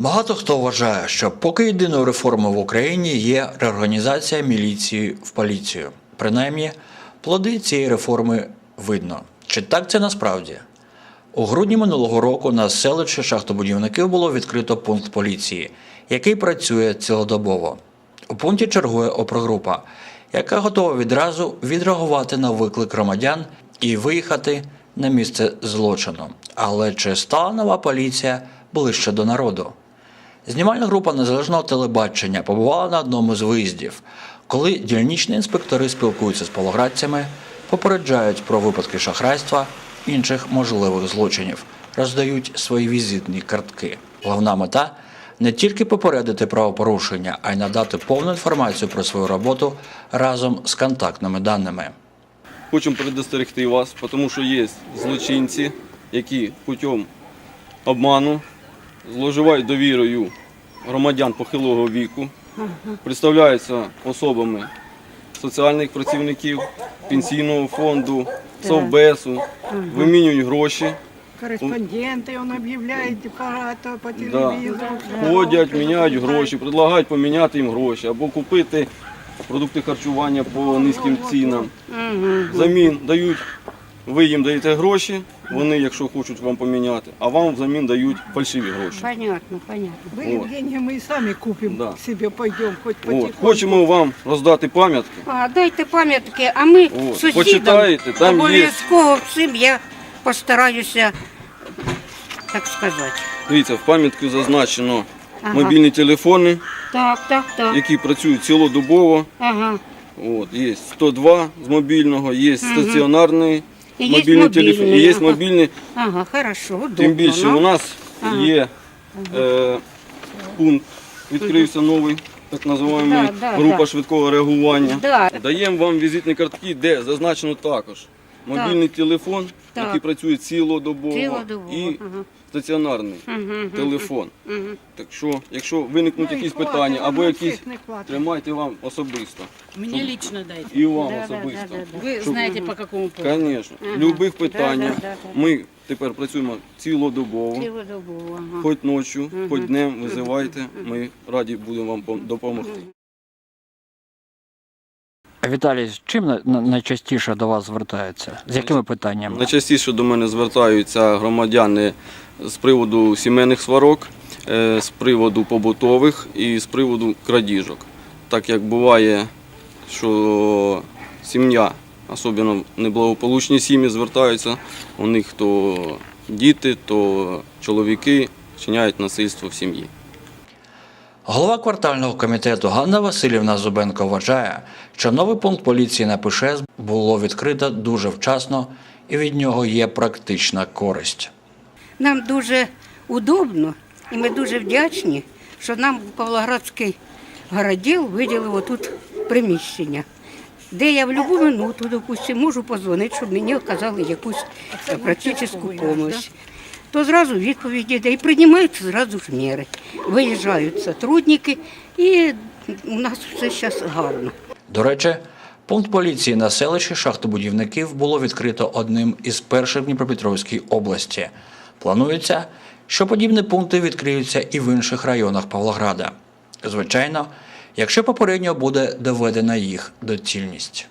Багато хто вважає, що поки єдиною реформою в Україні є реорганізація міліції в поліцію. Принаймні, плоди цієї реформи видно. Чи так це насправді? У грудні минулого року на селищі шахтобудівників було відкрито пункт поліції, який працює цілодобово. У пункті чергує опрогрупа, яка готова відразу відреагувати на виклик громадян і виїхати на місце злочину. Але чи стала нова поліція ближче до народу? Знімальна група незалежного телебачення побувала на одному з виїздів, коли дільничні інспектори спілкуються з павлоградцями, попереджають про випадки шахрайства, інших можливих злочинів, роздають свої візитні картки. Головна мета не тільки попередити правопорушення, а й надати повну інформацію про свою роботу разом з контактними даними. Хочемо предостерегти вас, тому що є злочинці, які путем обману зловживають довірою громадян похилого віку, представляються особами соціальних працівників, пенсійного фонду, совбесу, вимінюють гроші, Кореспонденти він об'являє багато по да, ходять, міняють гроші, предлагають поміняти їм гроші або купити продукти харчування по низьким цінам. Взамін дають, ви їм даєте гроші, вони, якщо хочуть вам поміняти, а вам взамін дають фальшиві гроші. Понятно, понятно. Были Вот. деньги, мы и сами купим Да. себе, пойдем хоть От. потихоньку. Хочемо вам роздати пам'ятки. А, дайте пам'ятки, а ми От, сусідам почитаєте, там є. обов'язково всім я постараюся, так сказати. Дивіться, в пам'ятку зазначено Ага. мобільні телефони, Так, так, так. які працюють цілодобово. Ага. От, є 102 з мобільного, є стаціонарний І є мобільний телефон, і є ага. мобільний. Ага, хорошо, удобно. Тим більше ну. у нас є е, пункт, відкрився новий, так називаємо Да, да, група да. швидкого реагування. Да. Даємо вам візитні картки, де зазначено також мобільний телефон, Так. який працює цілодобово, Цілодобово, і ага. стаціонарний телефон. Так що, якщо виникнуть Ну, якісь питання або якісь, тримайте вам особисто. Мне лично дайте. І вам Да, да, особисто. да, да, да. Вы знаете по какому поводу. Звісно, в будь-яких питаннях Да, да, да, да. ми тепер працюємо цілодобово. Цілодобово, ага. Хоч ночі, хоч днем визивайте, ми раді будемо вам пом- допомогти. Віталій, чим на- на- найчастіше до вас звертаються? З якими питаннями? Найчастіше до мене звертаються громадяни з приводу сімейних сварок, е, з приводу побутових і з приводу крадіжок. Так як буває, що сім'я, особливо неблагополучні сім'ї, звертаються, у них то діти, то чоловіки вчиняють насильство в сім'ї. Голова квартального комітету Ганна Васильівна Зубенко вважає, що новий пункт поліції на ПШС було відкрито дуже вчасно і від нього є практична користь. Нам дуже удобно і ми дуже вдячні, що нам Павлоградський городіл виділив отут приміщення, де я в будь-яку минуту, допустим, можу позвонити, щоб мені оказали якусь практичну допомогу. То зразу відповіді йде і приймаються зразу ж міри. Виїжджають сотрудники і у нас все зараз гарно. До речі, пункт поліції на селищі шахтобудівників було відкрито одним із перших в Дніпропетровській області. Планується, що подібні пункти відкриються і в інших районах Павлограда. Звичайно, якщо попередньо буде доведена їх доцільність.